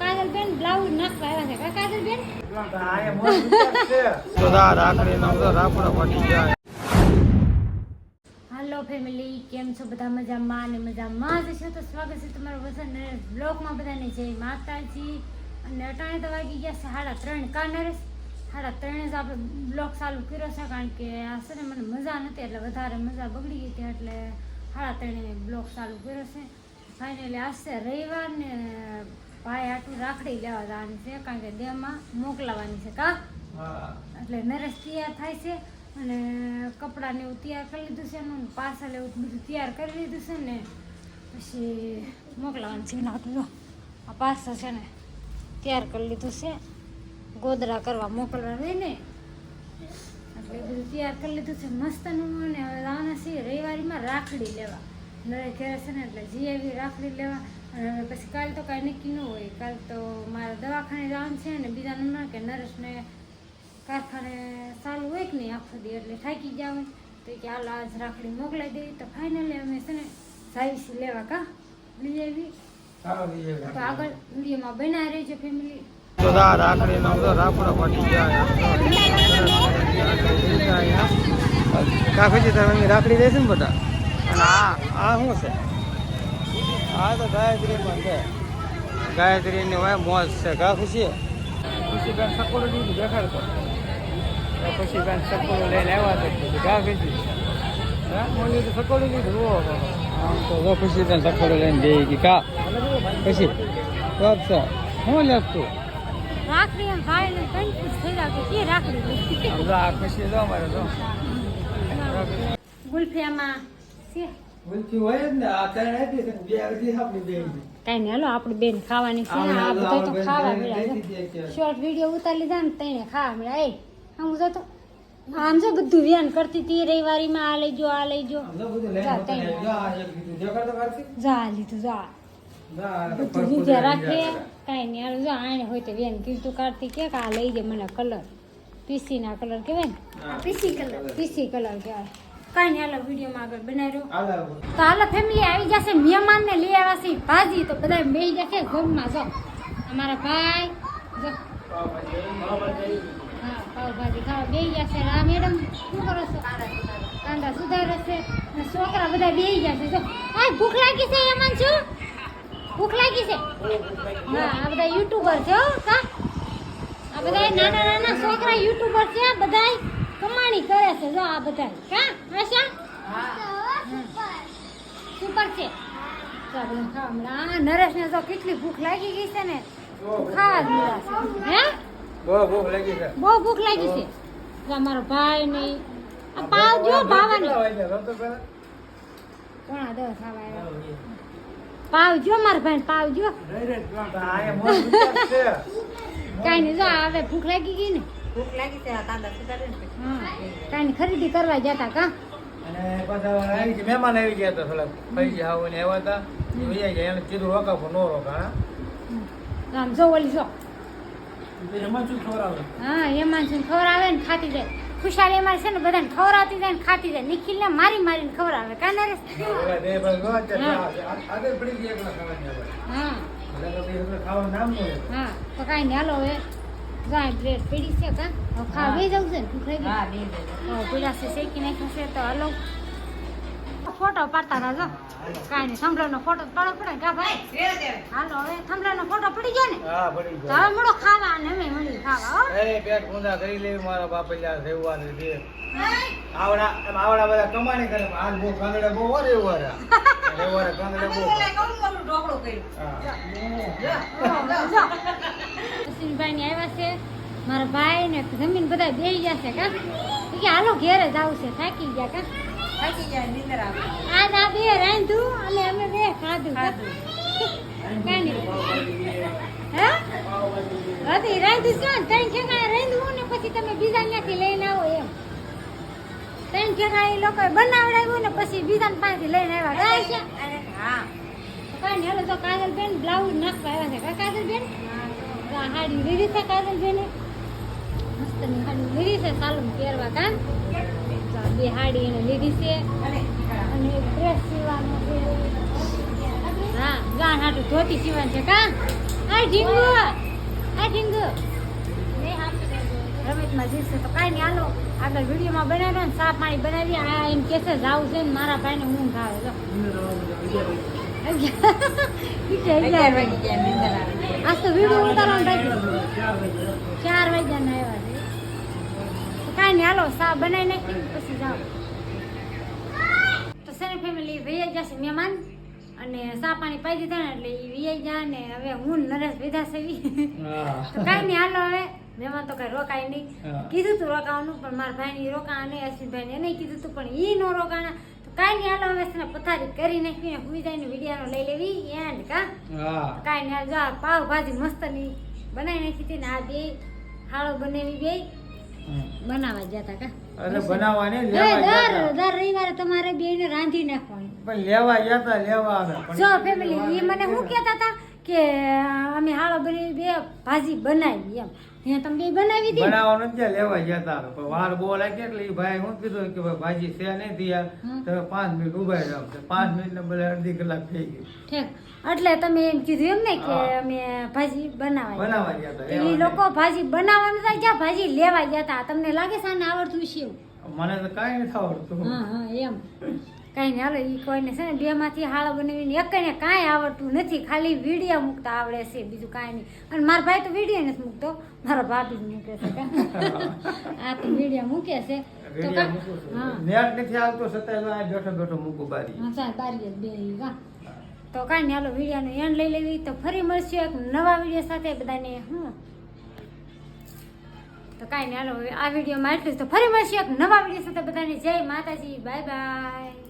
કાજલ blouse નાખવા આવ્યા છે. કા કાજલ બેન તો દા રાખડી નો તો રાપડો પડી જાય હાલો ફેમિલી કેમ છો બધા મજામાં અને મજામાં જ છો? તો સ્વાગત છે તમારું વસંત બ્લોગમાં બધાને. જય માતાજી. અને અટાણે તો વાગી ગયા છે સાડા ત્રણ કા નરેશ સાડા ત્રણે જ આપણે બ્લોગ ચાલુ કર્યો છે, કારણ કે આ છે ને મને મજા નથી, એટલે વધારે મજા બગડી ગઈ હતી, એટલે સાડા ત્રણે બ્લોગ ચાલુ કર્યો છે. ફાઇનલી આજશે રવિવાર ને ભાઈ આટલું રાખડી લેવા જવાની છે કારણ કે દેહમાં મોકલાવાની છે કા? એટલે નરેશ તૈયાર થાય છે અને કપડાને એવું તૈયાર કરી લીધું છે એનું પાર્સલ એવું બધું તૈયાર કરી લીધું છે ને પછી મોકલાવાનું છે ના આ પાર્સલ છે ને તૈયાર કરી લીધું છે. ગોદરા કરવા મોકલવા ને. એટલે બધું તૈયાર કરી લીધું છે મસ્તનું અને હવે લાવવાના છીએ રવિવારીમાં રાખડી લેવા. નરે ઘરે છે ને એટલે જીએવી રાખડી લેવા અને હવે પછી કાલ તો કાંઈ નક્કી ન હોય. કાલ તો મારે દવાખાને જવાનું છે ને બીજા નંબર કે નરેશને કારખાને ચાલુ હોય કે નહીં આખો દી એટલે થાકી જાવ તો કે હાલ આજ રાખડી મોકલાઈ દેવી. તો ફાઇનલી અમે છે ને જાવીશું લેવા કા? લઈ આવી તો આગળ વિડીયોમાં બનાવી રહેજો ફેમિલી તો રાખડી નો પડી જાય કાકુજી તમે રાખડી દેશે ને બધા? અને આ આ શું છે? આ તો ગાયત્રી પણ છે. ગાયત્રી ની હોય મોજ છે. કા ખુશી? ખુશી બેન સકોડો દીધું દેખાડતો તો. પછી બેન સકોડો લઈને આવ્યા હતા કા ખુશી? હા? તો સકોડો દીધું. ઓ આમ તો ખુશી બેન સકોડો લઈને દે ગઈ કા પછી કપ છે. શું લેતું રાખડી એમ ભાઈ ને કન્ફ્યુઝ થઈ જાવ કે કે રાખડી ખુશી જો અમારે તો ગુલફિયામાં છે. કાંઈ નહીં હાલો આપણી બેન ખાવાની છે આ બધા તો ખાવા મળ્યા શોર્ટ વીડિયો ઉતારી લીધા ને તઈને ખાવા મળ્યા. એ આમ જો તો આમ જો બધું વ્યાન કરતી હતી રવિવારીમાં આ લઈ જો આ લઈ જો. જા તઈને. જા આ લીધું. જા બધું વિદ્યા રાખે. કાંઈ નહીં હાલો જો આને હોય તો વ્યાન કીધું કાઢતી કે આ લઈ દે મને કલર. પીસી ના કલર કહેવાય ને? પીસી કલર. પીસી કલર કહેવાય. કાંઈ નહીં હાલો વિડીયોમાં આગળ બનાવ્યો. તો હાલો ફેમિલી આવી જશે મહેમાન ને લઈ આવ્યા છે ભાજી. તો બધા બે જશે જમવા જો. અમારા ભાઈ જો. હા પાવભાજી ખાવા બે જશે. આ મેડમ શું કરો છો? કાંદા સુધારે છે. અને છોકરા બધા બે જશે જો. આ ભૂખ લાગી છે એમાં શું ભૂખ લાગી છે? હા આ બધા યુટ્યુબર છે હો કા? આ બધા નાના નાના છોકરા યુટ્યુબર છે બધા કમાણી કરે છે જો આ બધા કા આશા? સુપર છે. ખાવા નરેશને તો કેટલી ભૂખ લાગી ગઈ છે ને ખાવા જ હે? બહુ ભૂખ લાગી છે. બહુ ભૂખ લાગી છે. જો મારો ભાઈ નહીં આ પાવ જો ભાવાની કોણા દસ ખાવા પાવ જો મારા ભાઈ પાવ જો. કાંઈ નહીં જો હવે ભૂખ લાગી ગઈ ને. ભૂખ લાગી છે કાંદા સુધારે હા કાંઈ ખરીદી કરવા જતા કા? અને પાછા આવી ગયા મહેમાન આવી ગયા હતા થોડા ફઈ ગયા ને આવ્યા હતા એ ગયા એને કીધું રોકા નો રોકા આમ જો ઓલી જો. એમાં હા એમાં છે ને ખવડાવે ને ખાતી જાય. ખુશાલી એમાં છે ને બધાને ખવડાવતી જાય ને ખાતી જાય. નિખિલ ને મારી મારીને ખવડાવે કા નરેશ. હા તો કાંઈ નહીં હાલો હવે. જાય બ્રેડ પડી છે કા? ખાવા જવું છે ને ભૂખ લાગી હા છે શેકી નાખ્યું છે તો હાલો. ફોટો પાડતા હતા જો કાંઈ નહીં થંભલાનો ફોટો પાડો પડે કા ભાઈ? હાલો હવે થંભલાનો ફોટો પડી ગયા ને? હા પડી તો ગયો હવે મળો ખાવા અને અમે મળી ખાવા હો. એ પેટ ગુંદા કરી લેવી મારા બાપલિયા રેવા ને દે આવડા એમ આવડા બધા કમાણી કરે હાલ બહુ કાંગડા બહુ વાર એવું રેવા કાંગડા બહુ ઢોકળું કર્યું. હા. ને આવ્યા છે. મારા ભાઈ ને જમીન બધા બેસી ગયા છે કા? કે હાલો ઘેરે જ આવશે થાકી ગયા કા? થાકી જાય નીંદર આવે. બે અને અમે બે ખાધું. કાની હે? હતી રાંધ્યું છે ત્રણ ઠેકાણે રાંધવું ને પછી તમે બીજા ત્યાંથી લઈને આવો એમ. ત્રણ ઠેકાણે એ લોકોએ બનાવડાવ્યું ને પછી બીજાને પાસેથી લઈને આવ્યા. છે? હા. કાંઈ હાલો તો કાજલબેન બ્લાઉઝ નાખવા આવ્યા છે. કા કાજલબેન? હાડી લીધી છે કાજલબેને. મસ્તની હાડી લીધી છે સાલું પહેરવા કા તો આ બે હાડી એને લીધી છે. અને ડ્રેસ સીવાનો છે. હા ગાણ હાટું ધોતી સીવાનું છે કા? આ ઢીંગુ! આ ઢીંગુ! રમેશમાં જીતશે તો કાંઈ નહીં હાલો. આગળ વિડીયોમાં બનાવ્યો ને સાફ પાણી બનાવી આ એમ કેસે જાવું છે ને મારા ભાઈને ઊંઘ આવે. જાય આજ તો વીડિયો ઉતારવાનું ચાર વાગ્યાના આવ્યા છે. તો કાંઈ નહીં હાલો સા બનાવી નાખી પછી જાઓ. તો સેન ફેમિલી વૈયા જશે મહેમાન? અને સા પાણી પાઈ દીધા ને એટલે એ વૈયા જા ને હવે હું નરેશ વિધા સેવી તો કાંઈ નહીં હાલો હવે. મહેમાન તો કઈ રોકાય નહીં. કીધું તું રોકાવાનું પણ મારા ભાઈ રોકા નહીં અશ્વિનભાઈ એને કીધું તું પણ ઈ નો રોકાણા કાંઈ નહીં હાલો હવે ને પથારી કરી નાખીને હુઈ જાય વિડીયાનો લઈ લેવી એન્ડ કા? કાંઈ નહીં જો આ પાવ ભાજી મસ્તની બનાવી નાખી હતી ને આ બે હાળો બનાવી બે. બનાવવા હતા કા? અરે બનાવવાની લેવા દર દર રવિવારે તમારે બેને રાંધી નાખવાની. પણ લેવા ગયા લેવા આવે. જો ફેમિલી એ મને શું કહેતા હતા કે અમે હાળો બનાવી બે ભાજી બનાવી એમ. ત્યાં તમે બે બનાવી બનાવવાનું લેવા ગયા તા. પણ વાર લાગી એટલે ભાઈ હું કીધું કે ભાઈ ભાજી છે નથી તૈયાર તમે પાંચ મિનિટ ઊભા રહ્યો પાંચ મિનિટ ને બધા અડધી કલાક થઈ ગઈ ઠીક. એટલે તમે એમ કીધું એમ ને કે અમે ભાજી બનાવવા. બનાવવા ગયા લેવા લોકો ભાજી બનાવવા નતા ગયા ભાજી લેવા ગયા હતા તમને લાગે છે આને આવડતું છે મને તો કાંઈ નથી આવડતું. હા હા એમ. કાંઈ હાલો એ કોઈને છે ને બેમાંથી હાળો બનાવીને એકને કાંઈ આવડતું નથી ખાલી વીડિયા મૂકતા આવડે છે બીજું કાંઈ નહીં. અને મારા ભાઈ તો વીડિયો નથી મૂકતો મારા ભાભી જ મૂકે છે. આ તો વીડિયા મૂકે છે. તો. હા. નેટ નથી આવતો છતાં બેઠો બેઠો મૂકું બારી. હા બારી જ બે ઈ તો કાંઈ નહીં હાલો વિડીયોનો એન્ડ લઈ લેવી તો ફરી મળશું એક નવા વીડિયો સાથે બધાને હું તો કાંઈ નહીં હાલો આ વિડીયોમાં એટલું તો ફરી મળશે એક નવા વીડિયો સાથે બધાને. જય માતાજી બાય બાય.